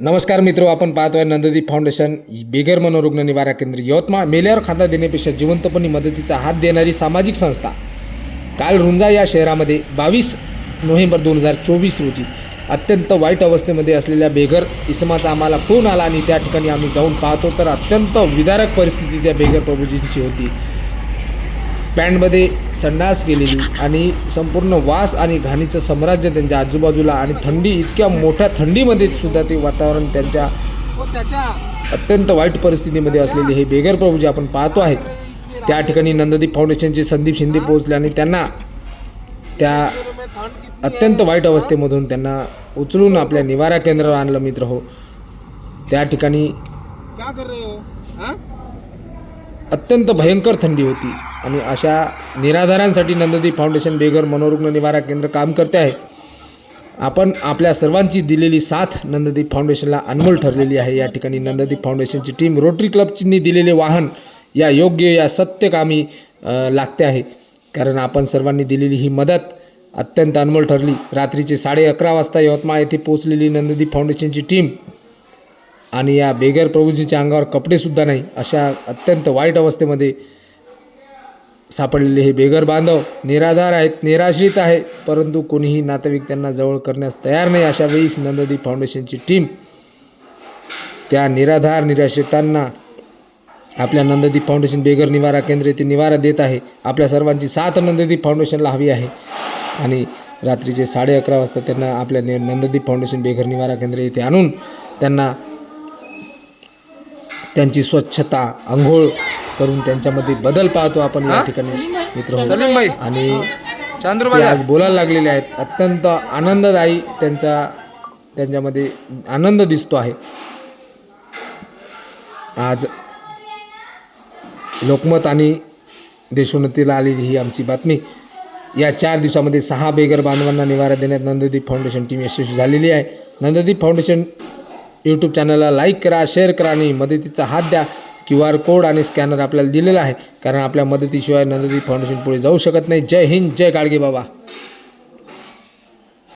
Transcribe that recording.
नमस्कार मित्र आपण पाहतोय नंददीप फाउंडेशन. बेघर मनोरुग्ण निवारा केंद्र यवतमाळ. मेल्यावर खांदा देण्यापेक्षा जिवंतपणी मदतीचा हात देणारी सामाजिक संस्था. काल रुंजा या शहरामध्ये बावीस नोव्हेंबर दोन हजार चोवीस रोजी अत्यंत वाईट अवस्थेमध्ये असलेल्या बेघर इसमाचा आम्हाला फोन आला आणि त्या ठिकाणी आम्ही जाऊन पाहतो. तर अत्यंत विदारक परिस्थिती त्या बेघर प्रभूजींची होती. पॅन्टमध्ये संडास केलेली आणि संपूर्ण वास आणि घाणीचं साम्राज्य त्यांच्या आजूबाजूला आणि थंडी इतक्या मोठ्या थंडीमध्ये सुद्धा ते वातावरण त्यांच्या अत्यंत वाईट परिस्थितीमध्ये असलेले हे बेगर प्रभू जे आपण पाहतो आहेत त्या ठिकाणी नंददीप फाउंडेशनचे संदीप शिंदे पोहोचले आणि त्यांना त्या अत्यंत वाईट अवस्थेमधून त्यांना उचलून आपल्या निवारा केंद्रावर आणलं मित्र हो. त्या ठिकाणी कर रहे हो? अत्यंत भयंकर थंडी होती. आणि अशा निराधारांसाठी नंददीप फाउंडेशन बेघर मनोरुग्ण निवारा केंद्र काम करते आहे. आपण आपल्या सर्वांची दिलेली साथ नंददीप फाउंडेशनला अनमोल ठरलेली आहे. या ठिकाणी नंददीप फाउंडेशनची टीम रोटरी क्लबची दिलेले वाहन या योग्य या सत्य कामी लागते आहे. कारण आपण सर्वांनी दिलेली ही मदत अत्यंत अनमोल ठरली. रात्रीचे साडे अकरा वाजता यवतमाळ येथे पोहोचलेली नंददीप फाउंडेशनची टीम आणि या बेगर प्रभूजींच्या अंगावर कपडेसुद्धा नाही अशा अत्यंत वाईट अवस्थेमध्ये सापडलेले हे बेगर बांधव निराधार आहेत निराश्रित आहे परंतु कोणीही नातेवाईक त्यांना जवळ करण्यास तयार नाही. अशा वेळीच नंददीप फाउंडेशनची टीम त्या निराधार निराश्रितांना आपल्या नंददीप फाउंडेशन बेगर निवारा केंद्र येथे निवारा देत आहे. आपल्या सर्वांची साथ नंददीप फाउंडेशनला हवी आहे. आणि रात्रीचे साडे अकरा वाजता त्यांना आपल्या नंददी नंददीप फाउंडेशन बेघर निवारा केंद्र येथे आणून त्यांना त्यांची स्वच्छता आंघोळ करून त्यांच्यामध्ये बदल पाहतो आपण या ठिकाणी मित्र हो. सलीम भाई आणि ते आज बोलायला लागलेले आहेत. अत्यंत आनंददायी त्यांचा त्यांच्यामध्ये आनंद दिसतो आहे. आज लोकमत आणि देशोन्नतीला आलेली ही आमची बातमी. या चार दिवसामध्ये सहा बेगर बांधवांना निवारा देण्यात नंददीप फाउंडेशन टीम यशस्वी झालेली आहे. नंददीप फाउंडेशन यूट्यूब चॅनलला लाईक करा शेअर करा आणि मदतीचा हात द्या. क्यू आर कोड आणि स्कॅनर आपल्याला दिलेला आहे. कारण आपल्या मदतीशिवाय नंददीप फाउंडेशन पुढे जाऊ शकत नाही. जय हिंद जय गाडगे बाबा.